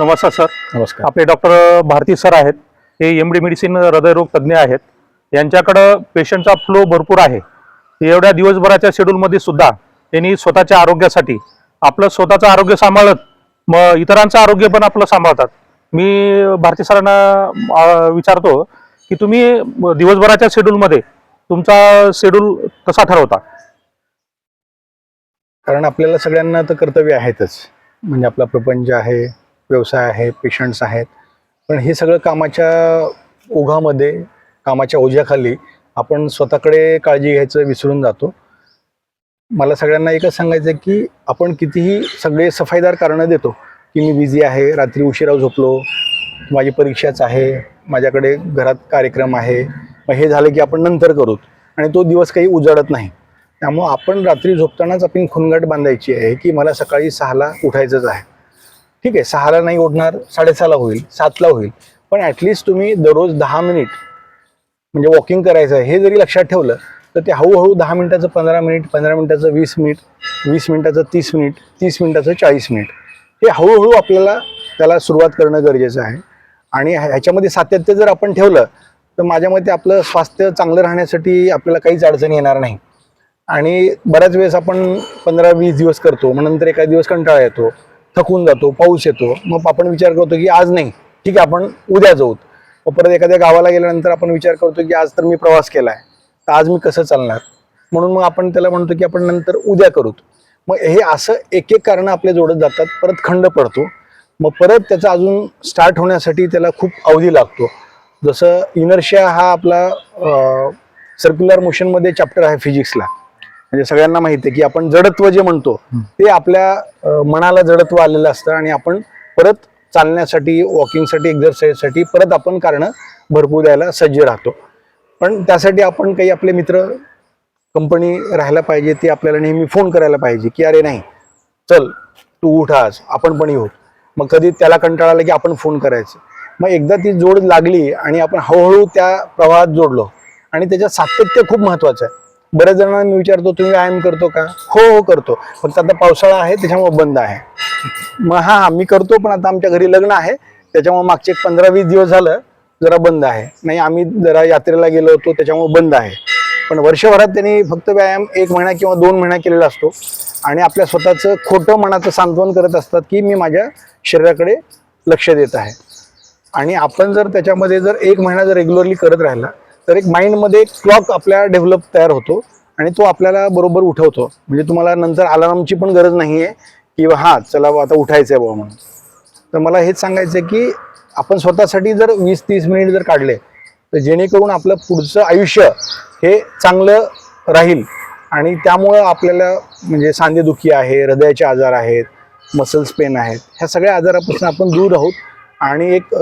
नमस्कार सर. नमस्कार. आपले डॉक्टर भारती सर आहेत. हे एम डी मेडिसिन हृदयरोग तज्ज्ञ आहेत. यांच्याकडं पेशंटचा फ्लो भरपूर आहे. एवढ्या दिवसभराच्या शेड्यूलमध्ये सुद्धा त्यांनी स्वतःच्या आरोग्यासाठी आपलं स्वतःचं आरोग्य सांभाळत मग इतरांचं आरोग्य पण आपलं सांभाळतात. मी भारती सरांना विचारतो की तुम्ही दिवसभराच्या शेड्यूलमध्ये तुमचा शेड्यूल कसा ठरवता? कारण आपल्याला सगळ्यांना तर कर्तव्य आहेतच. म्हणजे आपला प्रपंच आहे व्यवसाय आहे पेशंट्स आहेत. पण हे सगळं कामाच्या ओघामध्ये कामाच्या ओझ्याखाली आपण स्वतःकडे काळजी घ्यायचं विसरून जातो. मला सगळ्यांना एकच सांगायचं आहे की आपण कितीही सगळे सफाईदार कारणं देतो की मी बिझी आहे रात्री उशिरा झोपलो माझी परीक्षाच आहे माझ्याकडे घरात कार्यक्रम आहे मग हे झालं की आपण नंतर करू. आणि तो दिवस काही उजाडत नाही. त्यामुळं आपण रात्री झोपतानाच आपण खुणगाट बांधायची आहे की मला सकाळी सहाला उठायचंच आहे. ठीक आहे सहाला नाही उठणार साडेसहाला होईल सातला होईल. पण ॲटलिस्ट तुम्ही दररोज दहा मिनिट म्हणजे वॉकिंग करायचं आहे हे जरी लक्षात ठेवलं तर ते हळूहळू दहा मिनिटाचं पंधरा मिनिट पंधरा मिनिटाचं वीस मिनिट वीस मिनिटाचं तीस मिनिट तीस मिनिटाचं चाळीस मिनिट हे हळूहळू आपल्याला त्याला सुरुवात करणं गरजेचं आहे. आणि ह्याच्यामध्ये सातत्य जर आपण ठेवलं तर माझ्या मते आपलं स्वास्थ्य चांगलं राहण्यासाठी आपल्याला काहीच अडचण येणार नाही. आणि बऱ्याच वेळेस आपण पंधरा वीस दिवस करतो मग नंतर एका दिवस कंटाळा येतो. थकून जातो पाऊस येतो मग आपण विचार करतो की आज नाही ठीक आहे आपण उद्या जाऊ मग परत एखाद्या गावाला गेल्यानंतर आपण विचार करतो की आज तर मी प्रवास केला आहे तर आज मी कसं चालणार? म्हणून मग आपण त्याला म्हणतो की आपण नंतर उद्या करूत. मग हे असं एक एक कारणं आपले जोडत जातात परत खंड पडतो. मग परत त्याचा अजून स्टार्ट होण्यासाठी त्याला खूप अवधी लागतो. जसं इनर्शिया हा आपला सर्क्युलर मोशनमध्ये चॅप्टर आहे फिजिक्सला म्हणजे सगळ्यांना माहिती आहे की आपण जडत्व जे म्हणतो ते आपल्या मनाला जडत्व आलेलं असतं आणि आपण परत चालण्यासाठी वॉकिंगसाठी एक्झरसाईजसाठी परत आपण कारणं भरपूर द्यायला सज्ज राहतो. पण त्यासाठी आपण काही आपले मित्र कंपनी राहायला पाहिजे ती आपल्याला नेहमी फोन करायला पाहिजे की अरे नाही चल तू उठ आज आपण पण येऊ. मग कधी त्याला कंटाळा आला की आपण फोन करायचं. मग एकदा ती जोड लागली आणि आपण हळूहळू त्या प्रवाहात जोडलो. आणि त्याच्यात सातत्य खूप महत्वाचं आहे. बऱ्याच जणांना मी विचारतो तुम्ही व्यायाम करतो का? हो हो करतो. फक्त आता पावसाळा आहे त्याच्यामुळे बंद आहे. मग हा हा मी करतो पण आता आमच्या घरी लग्न आहे. त्याच्यामुळे मागचे एक पंधरा वीस दिवस झालं जरा बंद आहे. नाही आम्ही जरा यात्रेला गेलो होतो त्याच्यामुळे बंद आहे. पण वर्षभरात त्यांनी फक्त व्यायाम एक महिना किंवा दोन महिना केलेला असतो. आणि आपल्या स्वतःचं खोटं मनाचं सांत्वन करत असतात की मी माझ्या शरीराकडे लक्ष देत आहे. आणि आपण जर त्याच्यामध्ये जर एक महिना जर रेग्युलरली करत राहिला तर एक माइंडमध्ये एक क्लॉक आपल्या डेव्हलप तयार होतो आणि तो आपल्याला बरोबर उठवतो. म्हणजे तुम्हाला नंतर अलार्मची पण गरज नाही आहे की हां चला आता उठायचं आहे बाबा म्हणून. तर मला हेच सांगायचं आहे की आपण स्वतःसाठी जर वीस तीस मिनिट जर काढले तर जेणेकरून आपलं पुढचं आयुष्य हे चांगलं राहील. आणि त्यामुळं आपल्याला म्हणजे सांधेदुखी आहे हृदयाचे आजार आहेत मसल्स पेन आहेत ह्या सगळ्या आजारापासून आपण दूर आहोत आणि एक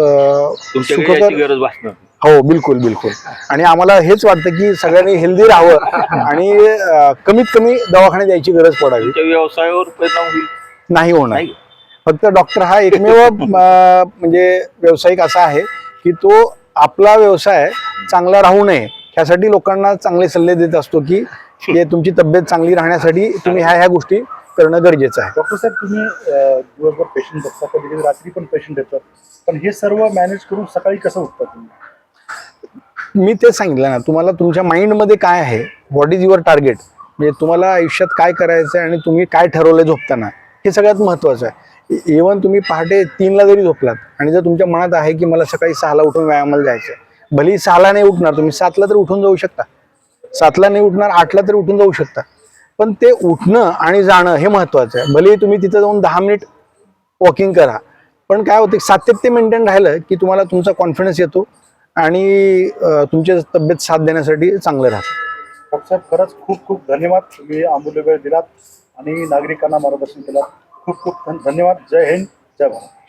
सुखकर गरज भासणार हो बिलकुल बिलकुल. आणि आम्हाला हेच वाटतं की सगळ्यांनी हेल्दी राहावं आणि अं, कमीत कमी दवाखान्यात यायची गरज पडावी. तुमच्या व्यवसायावर परिणाम होईल. नाही होणार. नाही. फक्त डॉक्टर हा एकमेव अं, म्हणजे व्यावसायिक असा आहे की तो आपला व्यवसाय चांगला राहू नये. ह्यासाठी लोकांना चांगले सल्ले देत असतो की जे तुमची तब्येत चांगली राहण्यासाठी तुम्ही ह्या ह्या गोष्टी करणं गरजेचं आहे. डॉक्टर साहेब तुम्ही अं, दिवसभर पेशंट बघता कधी कधी रात्री पण पेशंट येतात. पण हे सर्व मॅनेज करून सकाळी कसं उठता तुम्ही? मी तेच सांगितलं ना तुम्हाला तुमच्या माइंडमध्ये काय आहे? व्हॉट इज युअर टार्गेट म्हणजे तुम्हाला आयुष्यात काय करायचं आहे आणि तुम्ही काय ठरवलं झोपताना? हे सगळ्यात महत्त्वाचं आहे. E-, इवन तुम्ही पहाटे तीनला जरी झोपलात आणि जर तुमच्या मनात आहे की मला सकाळी सहाला उठून व्यायामाला जायचं आहे भलेही सहाला नाही उठणार तुम्ही सातला तर उठून जाऊ शकता. सातला नाही उठणार आठला तरी उठून जाऊ शकता. पण ते उठणं आणि जाणं हे महत्त्वाचं आहे. भलेही तुम्ही तिथं जाऊन दहा मिनिट वॉकिंग करा. पण काय होतं सातत्य मेंटेन राहिलं की तुम्हाला तुमचा कॉन्फिडन्स येतो. आणि तुमच्या तुमची तब्येत साथ देण्यासाठी चांगलं राहतं. साहेब खरंच खूप खूप धन्यवाद. तुम्ही अमूल्य वेळ दिलात आणि नागरिकांना मार्गदर्शन केलात. खूप खूप धन- धन्यवाद. जय हिंद. जय भारत.